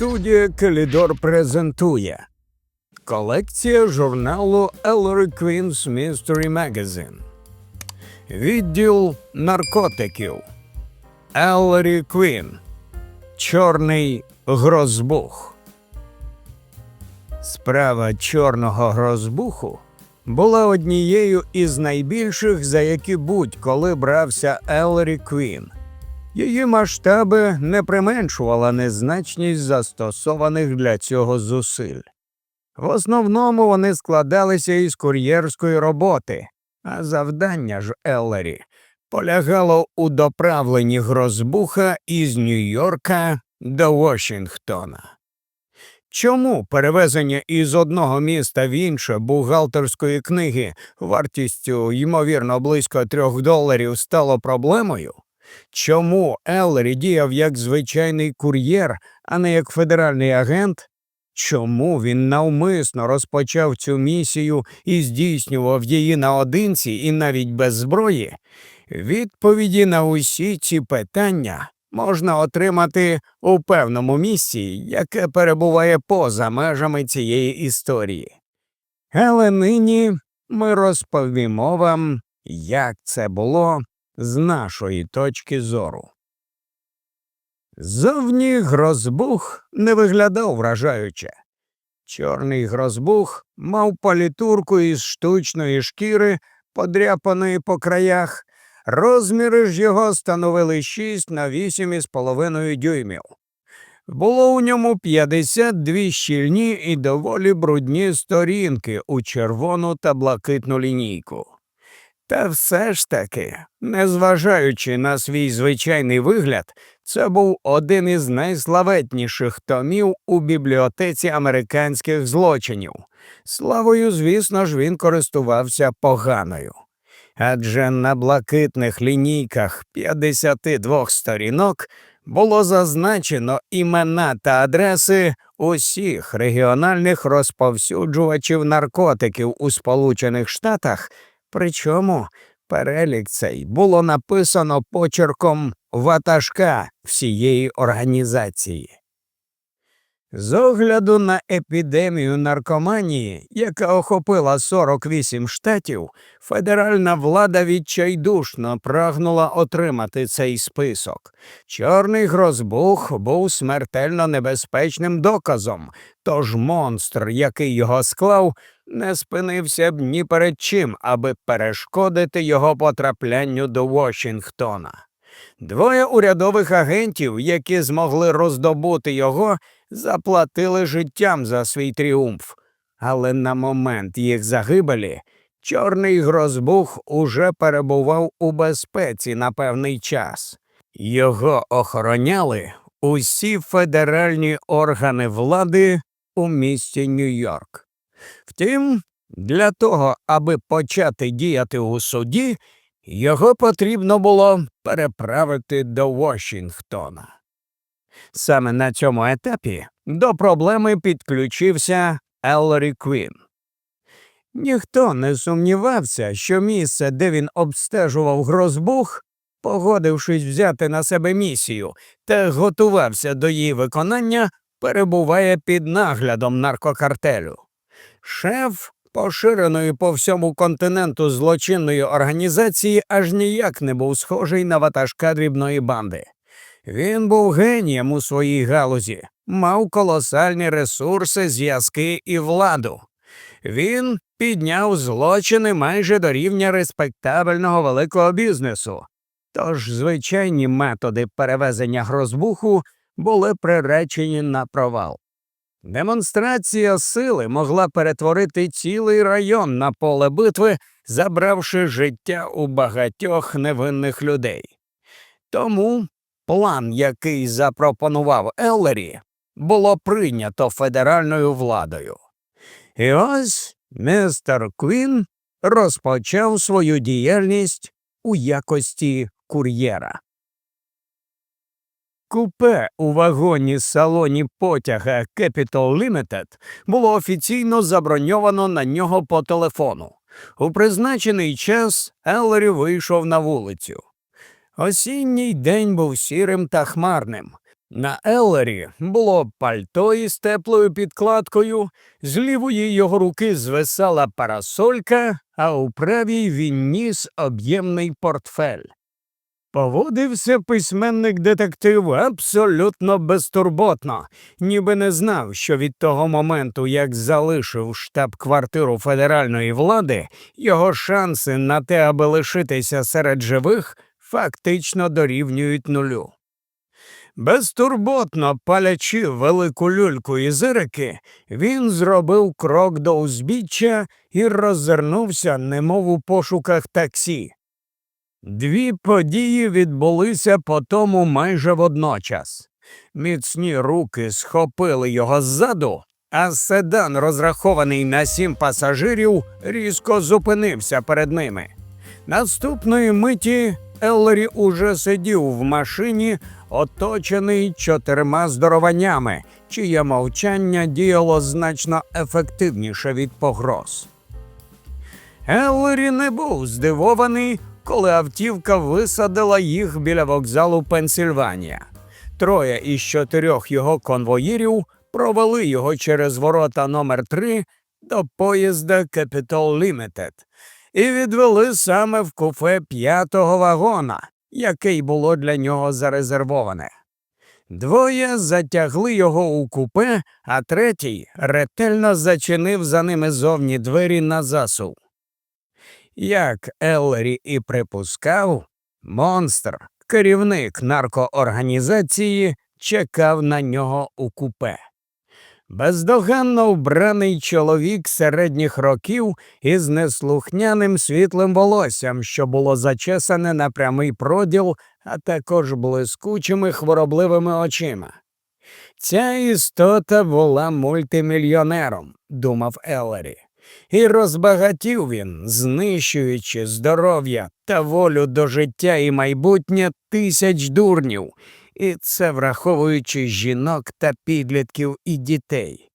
Студія Калідор презентує. Колекція журналу Ellery Queen's Mystery Magazine. Відділ наркотиків. Ellery Queen. Чорний грозбух. Справа чорного грозбуху була однією із найбільших, за які будь-коли брався Еллері Квін. Її масштаби не применшувала незначність застосованих для цього зусиль. В основному вони складалися із кур'єрської роботи, а завдання ж Еллері полягало у доправленні грозбуха із Нью-Йорка до Вашингтона. Чому перевезення із одного міста в інше бухгалтерської книги вартістю, ймовірно, близько трьох доларів стало проблемою? Чому Еллері діяв як звичайний кур'єр, а не як федеральний агент? Чому він навмисно розпочав цю місію і здійснював її наодинці і навіть без зброї? Відповіді на усі ці питання можна отримати у певному місці, яке перебуває поза межами цієї історії. Але нині ми розповімо вам, як це було з нашої точки зору. Зовні грозбух не виглядав вражаюче. Чорний грозбух мав палітурку із штучної шкіри, подряпаної по краях, розміри ж його становили 6 на 8,5 дюймів. Було у ньому 52 щільні і доволі брудні сторінки у червону та блакитну лінійку. Та все ж таки, незважаючи на свій звичайний вигляд, це був один із найславетніших томів у бібліотеці американських злочинів. Славою, звісно ж, він користувався поганою. Адже на блакитних лінійках 52 сторінок було зазначено імена та адреси усіх регіональних розповсюджувачів наркотиків у Сполучених Штатах, причому перелік цей було написано почерком ватажка всієї організації. З огляду на епідемію наркоманії, яка охопила 48 штатів, федеральна влада відчайдушно прагнула отримати цей список. Чорний грозбух був смертельно небезпечним доказом, тож монстр, який його склав, не спинився б ні перед чим, аби перешкодити його потраплянню до Вашингтона. Двоє урядових агентів, які змогли роздобути його, заплатили життям за свій тріумф. Але на момент їх загибелі чорний грозбух уже перебував у безпеці на певний час. Його охороняли усі федеральні органи влади у місті Нью-Йорк. Втім, для того, аби почати діяти у суді, його потрібно було переправити до Вашингтона. Саме на цьому етапі до проблеми підключився Еллері Квін. Ніхто не сумнівався, що місце, де він обстежував грозбух, погодившись взяти на себе місію та готувався до її виконання, перебуває під наглядом наркокартелю. Шеф поширеної по всьому континенту злочинної організації аж ніяк не був схожий на ватажка дрібної банди. Він був генієм у своїй галузі, мав колосальні ресурси, зв'язки і владу. Він підняв злочини майже до рівня респектабельного великого бізнесу. Тож звичайні методи перевезення грозбуху були приречені на провал. Демонстрація сили могла перетворити цілий район на поле битви, забравши життя у багатьох невинних людей. Тому план, який запропонував Еллері, було прийнято федеральною владою. І ось містер Квін розпочав свою діяльність у якості кур'єра. Купе у вагоні салоні потяга Capital Limited було офіційно заброньовано на нього по телефону. У призначений час Еллері вийшов на вулицю. Осінній день був сірим та хмарним. На Еллері було пальто із теплою підкладкою, з лівої його руки звисала парасолька, а у правій він ніс об'ємний портфель. Поводився письменник детектив абсолютно безтурботно, ніби не знав, що від того моменту, як залишив штаб-квартиру федеральної влади, його шанси на те, аби лишитися серед живих, фактично дорівнюють нулю. Безтурботно палячи велику люльку із Ірики, він зробив крок до узбіччя і роззирнувся, немов у пошуках таксі. Дві події відбулися по тому майже водночас. Міцні руки схопили його ззаду, а седан, розрахований на сім пасажирів, різко зупинився перед ними. Наступної миті Еллері уже сидів в машині, оточений чотирма здорованями, чиє мовчання діяло значно ефективніше від погроз. Еллері не був здивований, коли автівка висадила їх біля вокзалу Пенсільванія. Троє із чотирьох його конвоїрів провели його через ворота номер 3 до поїзда Capital Limited і відвели саме в куфе п'ятого вагона, який було для нього зарезервоване. Двоє затягли його у купе, а третій ретельно зачинив за ними зовні двері на засув. Як Еллері і припускав, монстр, керівник наркоорганізації, чекав на нього у купе. Бездоганно вбраний чоловік середніх років із неслухняним світлим волоссям, що було зачесане на прямий проділ, а також блискучими хворобливими очима. Ця істота була мультимільйонером, думав Еллері, і розбагатів він, знищуючи здоров'я та волю до життя і майбутнє тисяч дурнів, і це враховуючи жінок та підлітків і дітей.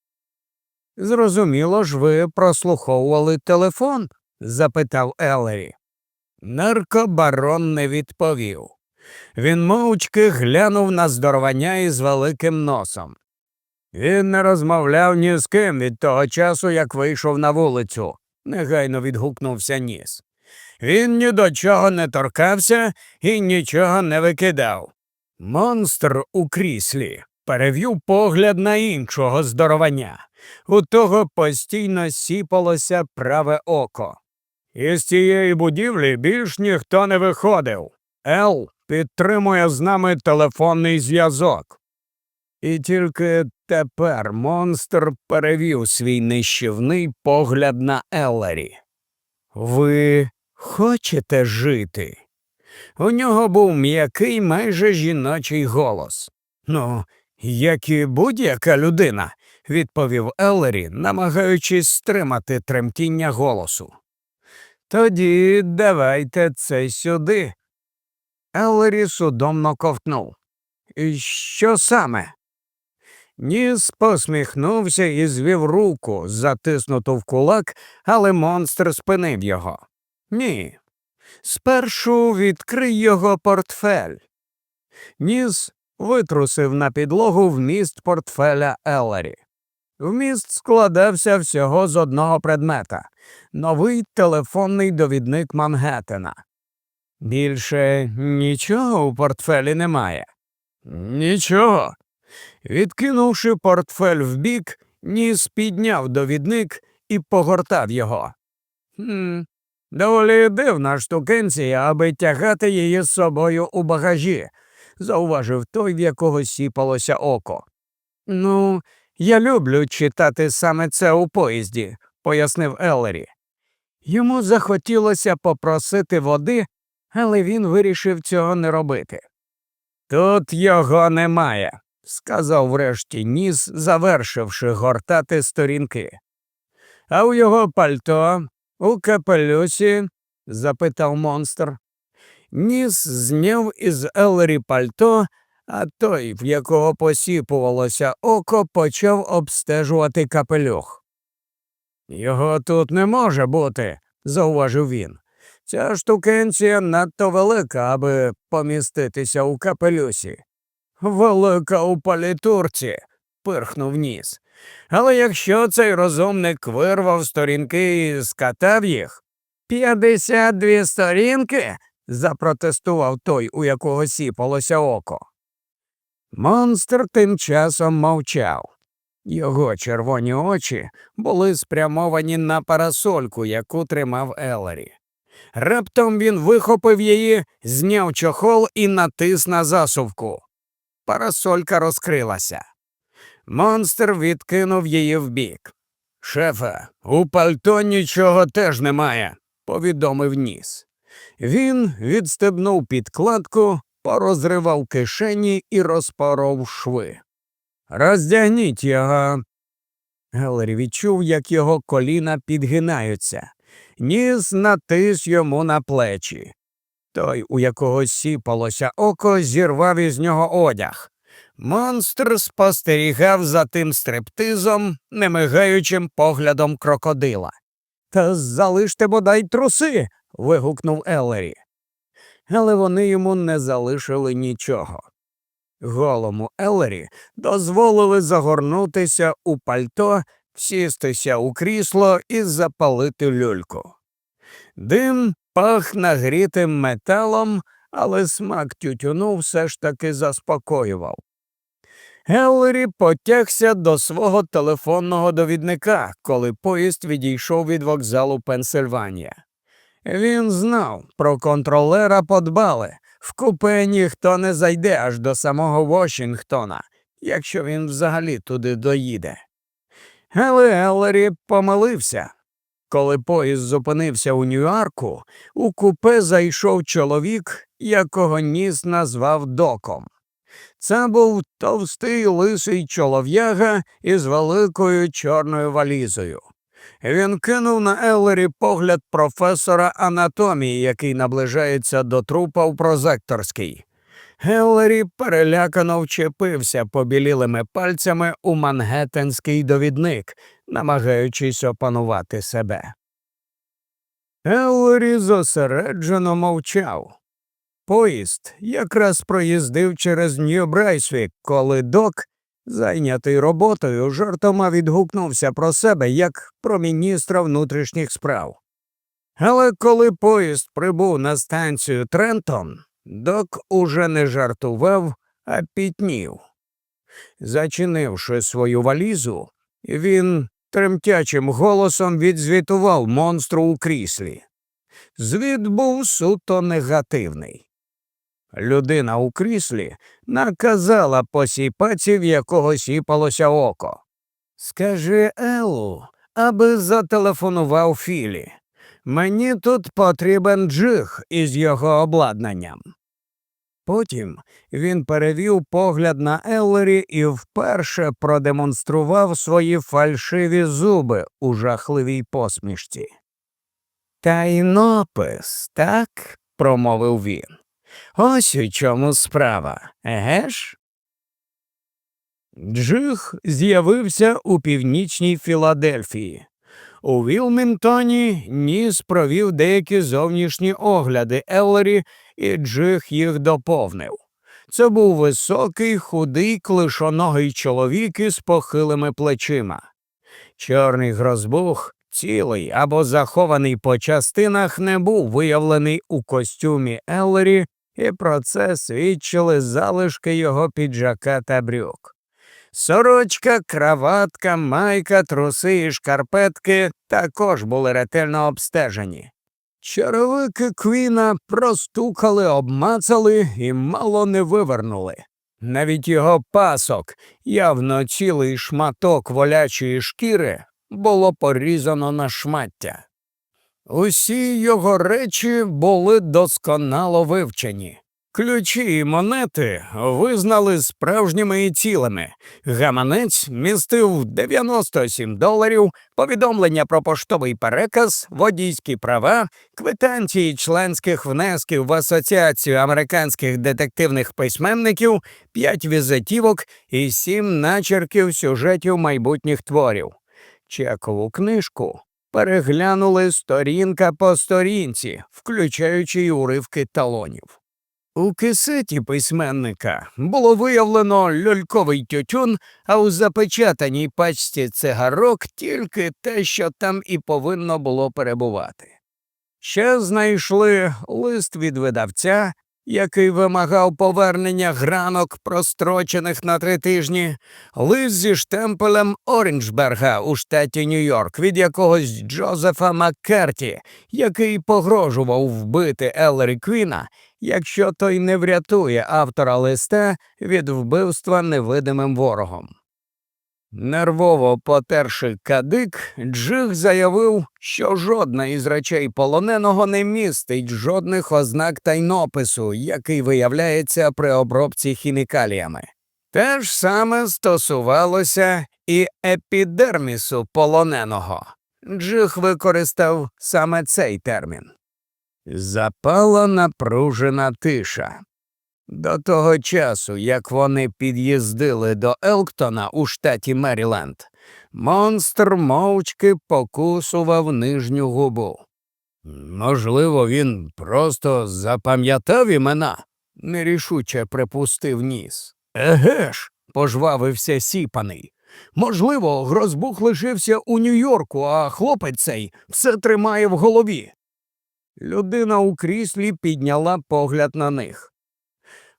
Зрозуміло ж, ви прослуховували телефон? запитав Елері. Наркобарон не відповів. Він мовчки глянув на здоровання із великим носом. Він не розмовляв ні з ким від того часу, як вийшов на вулицю, негайно відгукнувся ніс. Він ні до чого не торкався і нічого не викидав. Монстр у кріслі перевів погляд на іншого здоровання. У того постійно сіпалося праве око. Із цієї будівлі більш ніхто не виходив. Ел підтримує з нами телефонний зв'язок. І тільки тепер монстр перевів свій нищівний погляд на Еллері. Ви хочете жити? У нього був м'який майже жіночий голос. Ну, як і будь-яка людина, відповів Еллері, намагаючись стримати тремтіння голосу. Тоді давайте це сюди. Еллері судомно ковтнув. «І Що саме? Ніс посміхнувся і звів руку, затиснуту в кулак, але монстр спинив його. Ні. Спершу відкрий його портфель. Ніс витрусив на підлогу вміст портфеля Еллері. Вміст складався всього з одного предмета новий телефонний довідник Мангеттена. Більше нічого у портфелі немає. Нічого. Відкинувши портфель вбік, ніс підняв довідник і погортав його. «Хм, Доволі дивна штукенція, аби тягати її з собою у багажі, зауважив той, в якого сіпалося око. Ну, я люблю читати саме це у поїзді, пояснив Еллері. Йому захотілося попросити води, але він вирішив цього не робити. Тут його немає, сказав врешті ніс, завершивши гортати сторінки. А у його пальто, у капелюсі? запитав монстр. Ніс зняв із Еллері пальто, а той, в якого посіпувалося око, почав обстежувати капелюх. Його тут не може бути, зауважив він. Ця штукенція надто велика, аби поміститися у капелюсі. Велика у палітурці, пирхнув ніс. Але якщо цей розумник вирвав сторінки і скатав їх. П'ятдесят дві сторінки? запротестував той, у якого сіпалося око. Монстр тим часом мовчав. Його червоні очі були спрямовані на парасольку, яку тримав Елері. Раптом він вихопив її, зняв чохол і натис на засувку. Парасолька розкрилася. Монстр відкинув її вбік. Шефе, у пальто нічого теж немає, повідомив ніс. Він відстебнув підкладку, порозривав кишені і розпоров шви. Роздягніть його. Гелері відчув, як його коліна підгинаються. Ніс натис йому на плечі. Той, у якого сіпалося око, зірвав із нього одяг. Монстр спостерігав за тим стриптизом, немигаючим поглядом крокодила. Та залиште бодай труси. вигукнув Еллері. Але вони йому не залишили нічого. Голому Еллері дозволили загорнутися у пальто, сістися у крісло і запалити люльку. Дим пах нагрітим металом, але смак тютюну все ж таки заспокоював. Еллері потягся до свого телефонного довідника, коли поїзд відійшов від вокзалу Пенсильванія. Він знав, про контролера подбали. В купе ніхто не зайде аж до самого Вашингтона, якщо він взагалі туди доїде. Але Еллері помилився. Коли поїзд зупинився у Нью-Йорку, у купе зайшов чоловік, якого ніс назвав доком. Це був товстий лисий чолов'яга із великою чорною валізою. Він кинув на Еллері погляд професора анатомії, який наближається до трупа в прозекторській. Еллері перелякано вчепився побілілими пальцями у мангеттенський довідник, намагаючись опанувати себе. Еллері зосереджено мовчав. Поїзд якраз проїздив через Нью-Брайсвік, коли док, зайнятий роботою, жартома відгукнувся про себе як про міністра внутрішніх справ. Але коли поїзд прибув на станцію Трентон, док уже не жартував, а пітнів. Зачинивши свою валізу, він тремтячим голосом відзвітував монстру у кріслі. Звіт був суто негативний. Людина у кріслі наказала посіпаці, в якого сіпалося око. Скажи Елу, аби зателефонував Філі. Мені тут потрібен джиг із його обладнанням. Потім він перевів погляд на Еллері і вперше продемонстрував свої фальшиві зуби у жахливій посмішці. Тайнопис, так? промовив він. Ось у чому справа, еге ж? Джиг з'явився у північній Філадельфії. У Вілмінтоні Ніс провів деякі зовнішні огляди Еллері, і Джиг їх доповнив. Це був високий, худий, клишоногий чоловік із похилими плечима. Чорний грозбух цілий або захований по частинах, не був виявлений у костюмі Еллері, і про це свідчили залишки його піджака та брюк. Сорочка, краватка, майка, труси і шкарпетки також були ретельно обстежені. Черевики Квіна простукали, обмацали і мало не вивернули. Навіть його пасок, явно цілий шматок волячої шкіри, було порізано на шмаття. Усі його речі були досконало вивчені. Ключі і монети визнали справжніми і цілими. Гаманець містив 97 доларів, повідомлення про поштовий переказ, водійські права, квитанції членських внесків в Асоціацію американських детективних письменників, 5 візитівок і 7 начерків сюжетів майбутніх творів. Чекову книжку переглянули сторінка по сторінці, включаючи й уривки талонів. У кисеті письменника було виявлено льольковий тютюн, а у запечатаній пачці цигарок тільки те, що там і повинно було перебувати. Ще знайшли лист від видавця, який вимагав повернення гранок, прострочених на три тижні, лист зі штемпелем Орінджберга у штаті Нью-Йорк від якогось Джозефа Маккерті, який погрожував вбити Еллері Квіна, якщо той не врятує автора листа від вбивства невидимим ворогом. Нервово потерши кадик, Джиг заявив, що жодна із речей полоненого не містить жодних ознак тайнопису, який виявляється при обробці хімікаліями. Те ж саме стосувалося і епідермісу полоненого. Джиг використав саме цей термін. Запала напружена тиша. До того часу, як вони під'їздили до Елктона у штаті Меріленд, монстр мовчки покусував нижню губу. Можливо, він просто запам'ятав імена, нерішуче припустив ніс. Еге ж, пожвавився сіпаний. Можливо, Грозбух лишився у Нью-Йорку, а хлопець цей все тримає в голові. Людина у кріслі підняла погляд на них.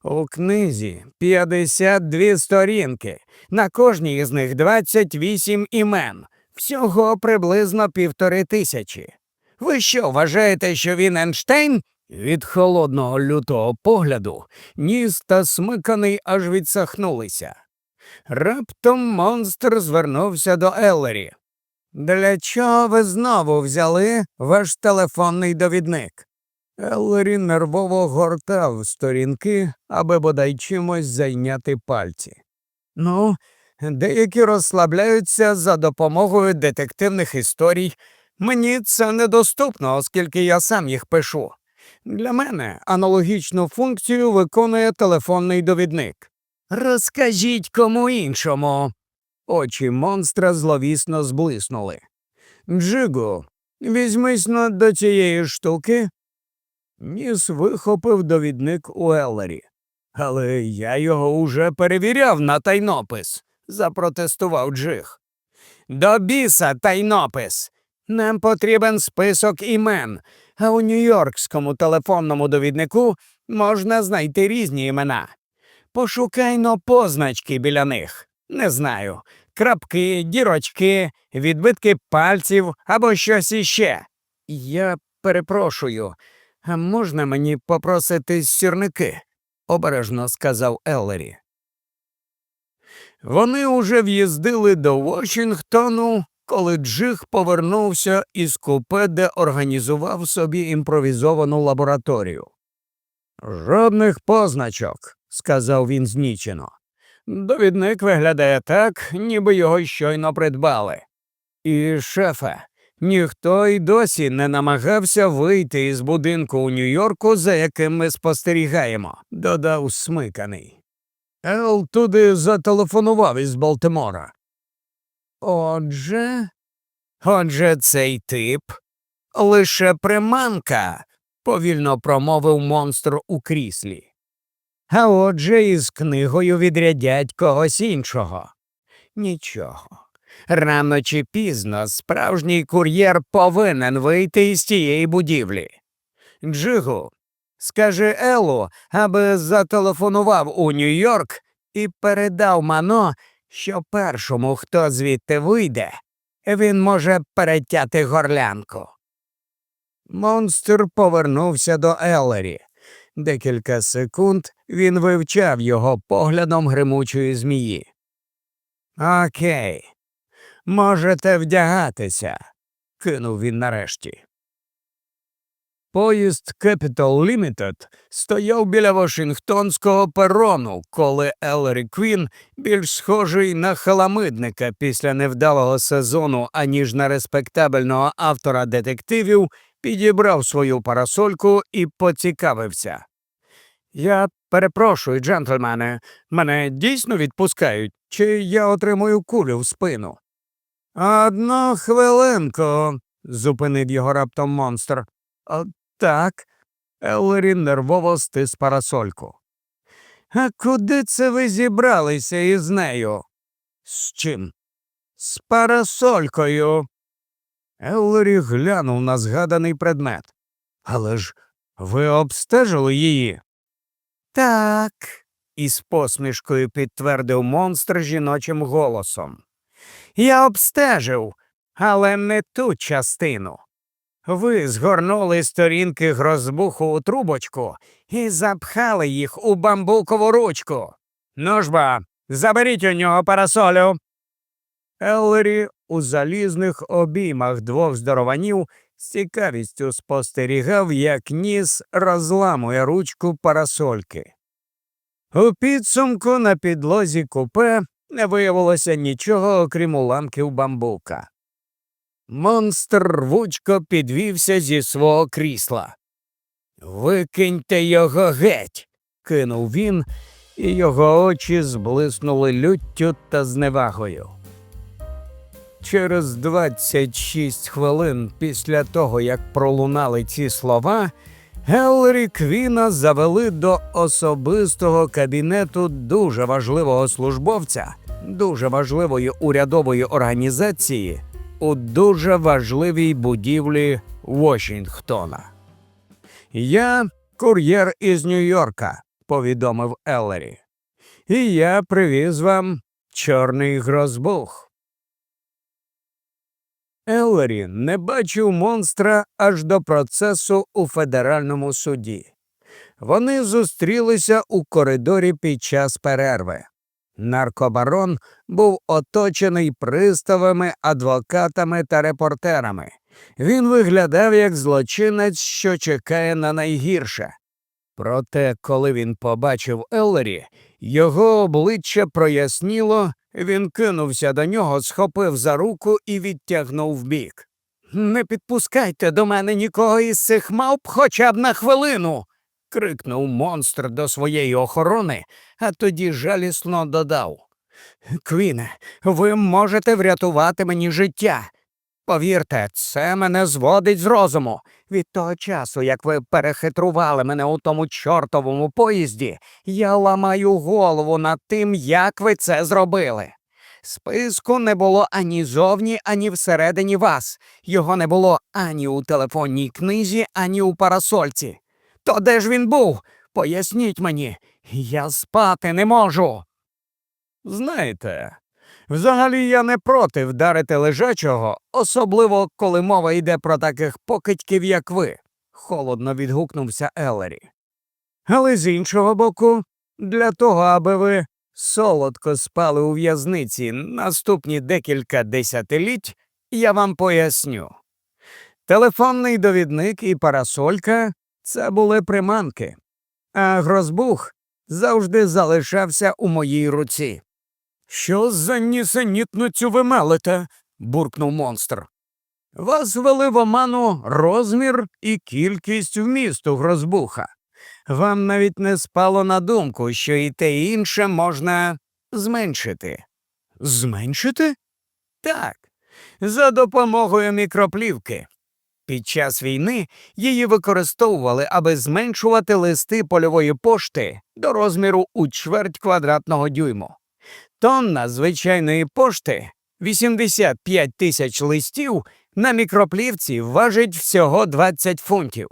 У книзі 52 сторінки, на кожній із них 28 імен, всього приблизно півтори тисячі. Ви що, вважаєте, що він Ейнштейн? Від холодного лютого погляду ніс та смиканий аж відсахнулися. Раптом монстр звернувся до Еллері. Для чого ви знову взяли ваш телефонний довідник? Еллері нервово гортав сторінки, аби бодай чимось зайняти пальці. Ну, деякі розслабляються за допомогою детективних історій. Мені це недоступно, оскільки я сам їх пишу. Для мене аналогічну функцію виконує телефонний довідник. Розкажіть кому іншому. Очі монстра зловісно зблиснули. Джигу, візьмись до цієї штуки. Ніс вихопив довідник у Еллері. Але я його уже перевіряв на тайнопис, запротестував Джиг. До біса тайнопис. Нам потрібен список імен, а у нью-йоркському телефонному довіднику можна знайти різні імена. Пошукайно позначки біля них. Не знаю. Крапки, дірочки, відбитки пальців або щось іще. Я перепрошую, можна мені попросити сірники? обережно сказав Еллері. Вони уже в'їздили до Вашингтону, коли Джиг повернувся із купе, де організував собі імпровізовану лабораторію. Жодних позначок, сказав він знічено. Довідник виглядає так, ніби його щойно придбали. І, шефе, ніхто й досі не намагався вийти із будинку у Нью-Йорку, за яким ми спостерігаємо, додав смиканий. Ел туди зателефонував із Балтимора. Отже, отже, цей тип лише приманка, повільно промовив монстр у кріслі. А отже, із книгою відрядять когось іншого. Нічого. Рано чи пізно справжній кур'єр повинен вийти із тієї будівлі. Джигу, скажи Елу, аби зателефонував у Нью-Йорк і передав Мано, що першому, хто звідти вийде, він може перетяти горлянку. Монстр повернувся до Еллері. Декілька секунд він вивчав його поглядом гримучої змії. Окей, можете вдягатися, кинув він нарешті. Поїзд Capital Limited стояв біля Вашингтонського перону, коли Еллері Квін, більш схожий на халамидника після невдалого сезону, аніж на респектабельного автора детективів, підібрав свою парасольку і поцікавився. Я перепрошую, джентльмени, мене дійсно відпускають, чи я отримую кулю в спину? Одну хвилинку, зупинив його раптом монстр. «О, так, Еллері нервово стис парасольку. А куди це ви зібралися із нею? З чим? З парасолькою. Еллері глянув на згаданий предмет. Але ж ви обстежили її? Так, із посмішкою підтвердив монстр жіночим голосом. Я обстежив, але не ту частину. Ви згорнули сторінки грозбуху у трубочку і запхали їх у бамбукову ручку. Ну ж ба, заберіть у нього парасолю. Еллері у залізних обіймах двох здорованів з цікавістю спостерігав, як ніс розламує ручку парасольки. У підсумку на підлозі купе не виявилося нічого, окрім уламків бамбука. Монстр рвучко підвівся зі свого крісла. Викиньте його геть. кинув він, і його очі зблиснули люттю та зневагою. Через 26 хвилин після того, як пролунали ці слова, Гелрі Квіна завели до особистого кабінету дуже важливого службовця, дуже важливої урядової організації у дуже важливій будівлі Вашингтона. Я кур'єр із Нью-Йорка, повідомив Еллері. І я привіз вам чорний грозбух. Еллері не бачив монстра аж до процесу у федеральному суді. Вони зустрілися у коридорі під час перерви. Наркобарон був оточений приставами, адвокатами та репортерами. Він виглядав як злочинець, що чекає на найгірше. Проте, коли він побачив Еллері, його обличчя проясніло, він кинувся до нього, схопив за руку і відтягнув вбік. Не підпускайте до мене нікого із цих мавп хоча б на хвилину. крикнув монстр до своєї охорони, а тоді жалісно додав. Квіне, ви можете врятувати мені життя. Повірте, це мене зводить з розуму. Від того часу, як ви перехитрували мене у тому чортовому поїзді, я ламаю голову над тим, як ви це зробили. Списку не було ані зовні, ані всередині вас. Його не було ані у телефонній книзі, ані у парасольці. То де ж він був? Поясніть мені, я спати не можу. Знаєте, Взагалі я не проти вдарити лежачого, особливо коли мова йде про таких покидьків, як ви, холодно відгукнувся Елері. Але з іншого боку, для того, аби ви солодко спали у в'язниці наступні декілька десятиліть, я вам поясню. Телефонний довідник і парасолька це були приманки, а грозбух завжди залишався у моїй руці. Що за нісенітницю ви мелите? буркнув монстр. Вас вели в оману розмір і кількість вмісту грозбуха. Вам навіть не спало на думку, що і те і інше можна зменшити. Зменшити? Так, за допомогою мікроплівки. Під час війни її використовували, аби зменшувати листи польової пошти до розміру у чверть квадратного дюйму. Тонна звичайної пошти 85 тисяч листів на мікроплівці важить всього 20 фунтів.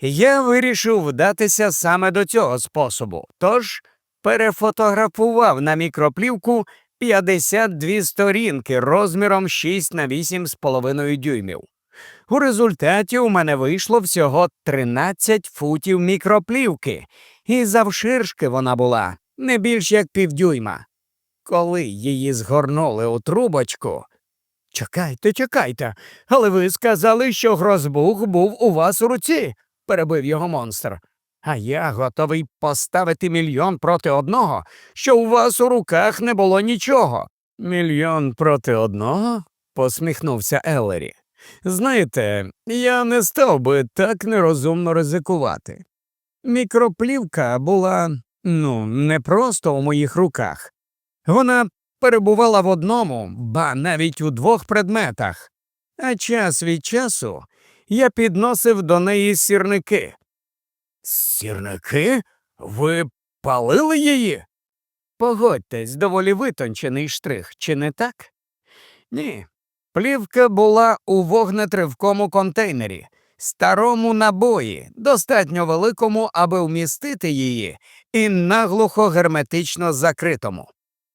Я вирішив вдатися саме до цього способу, тож перефотографував на мікроплівку 52 сторінки розміром 6 на 8,5 дюймів. У результаті у мене вийшло всього 13 футів мікроплівки, і завширшки вона була не більш як півдюйма. Коли її згорнули у трубочку. Чекайте, чекайте, але ви сказали, що грозбух був у вас у руці, перебив його монстр. А я готовий поставити мільйон проти одного, що у вас у руках не було нічого. Мільйон проти одного? посміхнувся Еллері. Знаєте, я не став би так нерозумно ризикувати. Мікроплівка була, ну, не просто у моїх руках. Вона перебувала в одному, ба навіть у двох предметах, а час від часу я підносив до неї сірники. Сірники? Ви палили її? Погодьтесь, доволі витончений штрих, чи не так? Ні. Плівка була у вогнетривкому контейнері, старому набої, достатньо великому, аби вмістити її, і наглухо герметично закритому.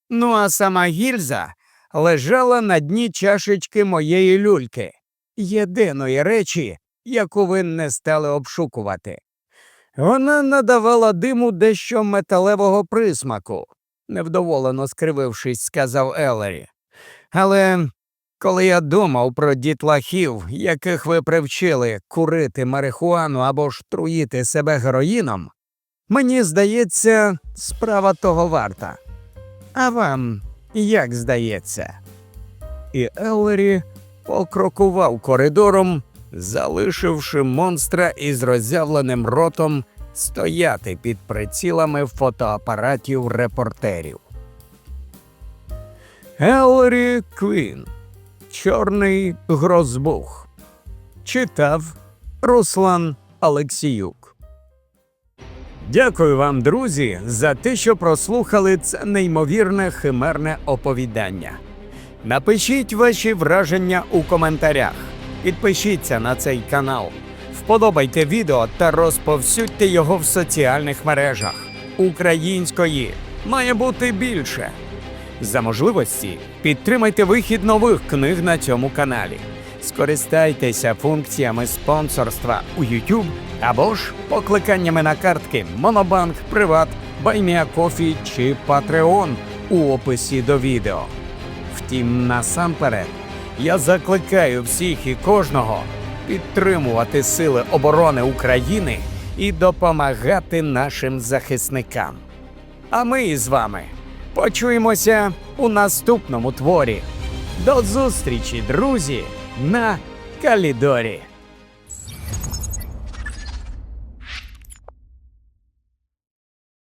Ну а сама гільза лежала на дні чашечки моєї люльки, єдиної речі, яку ви не стали обшукувати. Вона надавала диму дещо металевого присмаку, невдоволено скривившись, сказав Елері. Але коли я думав про дітлахів, яких ви привчили курити марихуану або ж труїти себе героїном, мені здається, справа того варта. А вам як здається? І Еллері покрокував коридором, залишивши монстра із роззявленим ротом стояти під прицілами фотоапаратів репортерів. Еллері Квін. Чорний грозбух. Читав Руслан Алексіюк. Дякую вам, друзі, за те, що прослухали це неймовірне химерне оповідання. Напишіть ваші враження у коментарях. Підпишіться на цей канал, вподобайте відео та розповсюдьте його в соціальних мережах. Української має бути більше. За можливості підтримайте вихід нових книг на цьому каналі. Скористайтеся функціями спонсорства у YouTube або ж покликаннями на картки Монобанк, Приват, Байміакофі чи Patreon у описі до відео. Втім, насамперед, я закликаю всіх і кожного підтримувати Сили оборони України і допомагати нашим захисникам. А ми із вами почуємося у наступному творі. До зустрічі, друзі, на Калідорі.